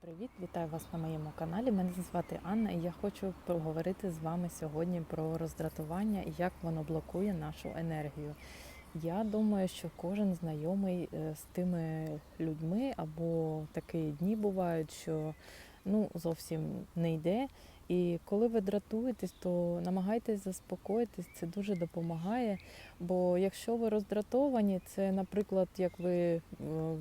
Привіт! Вітаю вас на моєму каналі. Мене звати Анна і я хочу поговорити з вами сьогодні про роздратування і як воно блокує нашу енергію. Я думаю, що кожен знайомий е, з тими людьми або такі дні бувають, що ну, зовсім не йде. І коли ви дратуєтесь, то намагайтесь заспокоїтись, це дуже допомагає. Бо якщо ви роздратовані, це, наприклад, як ви е,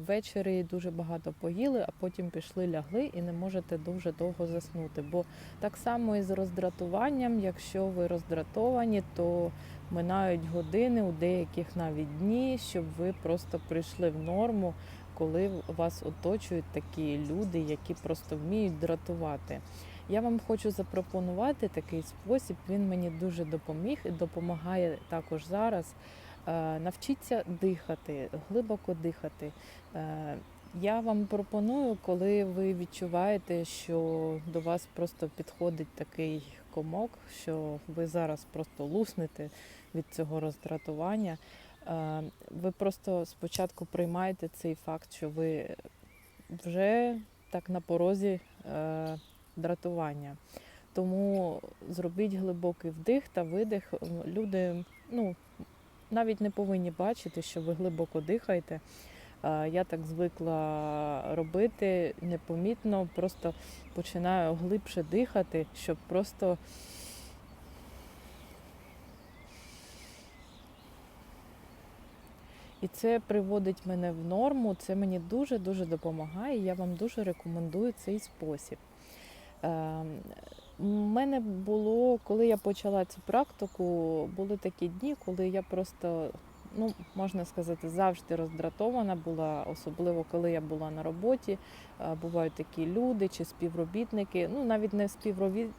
ввечері дуже багато поїли, а потім пішли лягли і не можете дуже довго заснути. Бо так само і з роздратуванням, якщо ви роздратовані, то минають години, у деяких навіть дні, щоб ви просто прийшли в норму, коли вас оточують такі люди, які просто вміють дратувати. Я вам хочу запропонувати такий спосіб. Він мені дуже допоміг і допомагає також зараз. Е, Навчіться дихати, глибоко дихати. Е, Я вам пропоную, коли ви відчуваєте, що до вас просто підходить такий комок, що ви зараз просто луснете від цього роздратування. Е, Ви просто спочатку приймаєте цей факт, що ви вже так на порозі е, дратування. Тому зробіть глибокий вдих та видих. Люди ну, навіть не повинні бачити, що ви глибоко дихаєте. Е, Я так звикла робити непомітно, просто починаю глибше дихати, щоб просто І це приводить мене в норму, це мені дуже-дуже допомагає. Я вам дуже рекомендую цей спосіб. Е, У мене було, коли я почала цю практику, були такі дні, коли я просто, ну, можна сказати, завжди роздратована була, особливо коли я була на роботі. Е, Бувають такі люди чи співробітники, ну навіть не співробіт...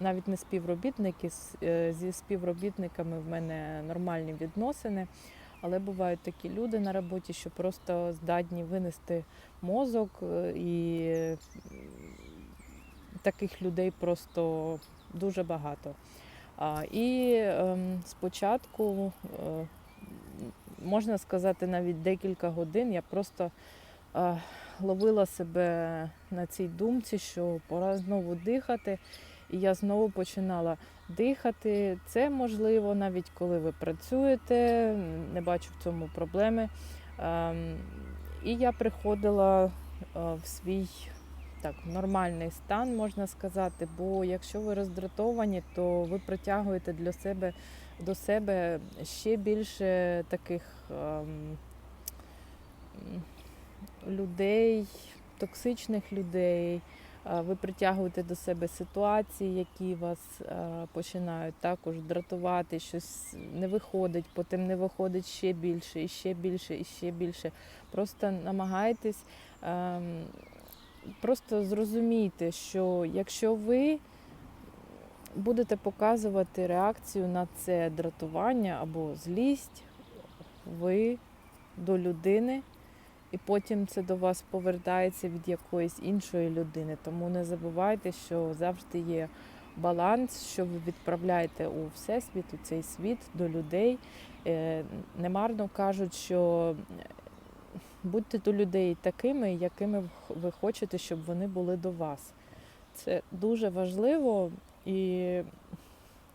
навіть не співробітники, е, зі співробітниками в мене нормальні відносини. Але бувають такі люди на роботі, що просто здатні винести мозок, е, і таких людей просто дуже багато. І ем, спочатку, е, можна сказати, навіть декілька годин я просто е, ловила себе на цій думці, що пора знову дихати. І я знову починала дихати. Це можливо, навіть коли ви працюєте, не бачу в цьому проблеми. Ем, І я приходила е, в свій так, нормальний стан, можна сказати. Бо якщо ви роздратовані, то ви притягуєте для себе до себе ще більше таких ем, людей, токсичних людей. Е, Ви притягуєте до себе ситуації, які вас е, починають також дратувати, щось не виходить, потім не виходить ще більше, і ще більше, і ще більше. Просто намагайтесь ем, просто зрозумійте, що якщо ви будете показувати реакцію на це дратування або злість, ви до людини і потім це до вас повертається від якоїсь іншої людини. Тому не забувайте, що завжди є баланс, що ви відправляєте у всесвіт, у цей світ до людей. Е, Немарно кажуть, що будьте до людей такими, якими ви хочете, щоб вони були до вас. Це дуже важливо і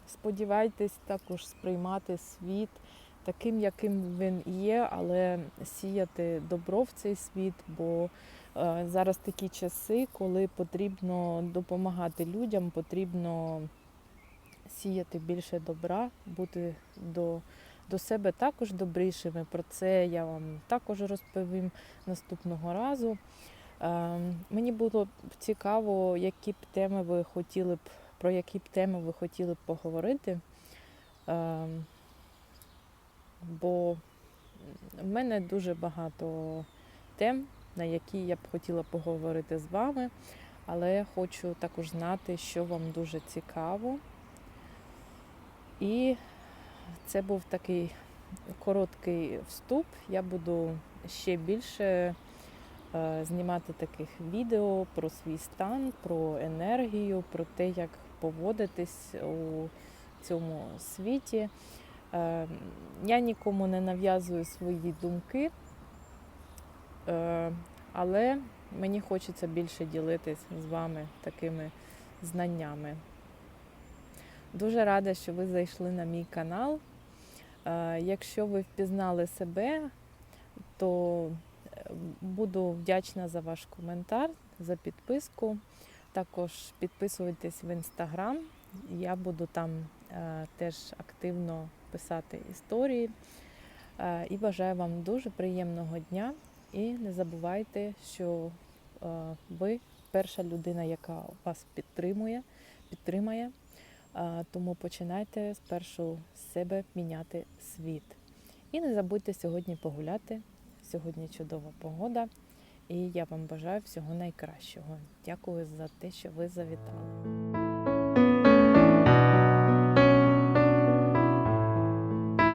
сподівайтесь також сприймати світ таким, яким він є, але сіяти добро в цей світ, бо е, зараз такі часи, коли потрібно допомагати людям, потрібно сіяти більше добра, бути до, до себе також добрішими. Про це я вам також розповім наступного разу. Е, Мені було б цікаво, які б теми ви хотіли б, про які б теми ви хотіли б поговорити. Бо в мене дуже багато тем, на які я б хотіла поговорити з вами, але хочу також знати, що вам дуже цікаво. І це був такий короткий вступ. Я буду ще більше е, знімати таких відео про свій стан, про енергію, про те, як поводитись у цьому світі. Е, Я нікому не нав'язую свої думки, е, але мені хочеться більше ділитись з вами такими знаннями. Дуже рада, що ви зайшли на мій канал. Е, Якщо ви впізнали себе, то е, буду вдячна за ваш коментар, за підписку. Також підписуйтесь в інстаграм. Я буду там теж активно писати історії. Е, і бажаю вам дуже приємного дня. І не забувайте, що е, ви перша людина, яка вас підтримує, підтримає. Е, тому починайте спершу з себе міняти світ. І не забудьте сьогодні погуляти. Сьогодні чудова погода. І я вам бажаю всього найкращого. Дякую за те, що ви завітали.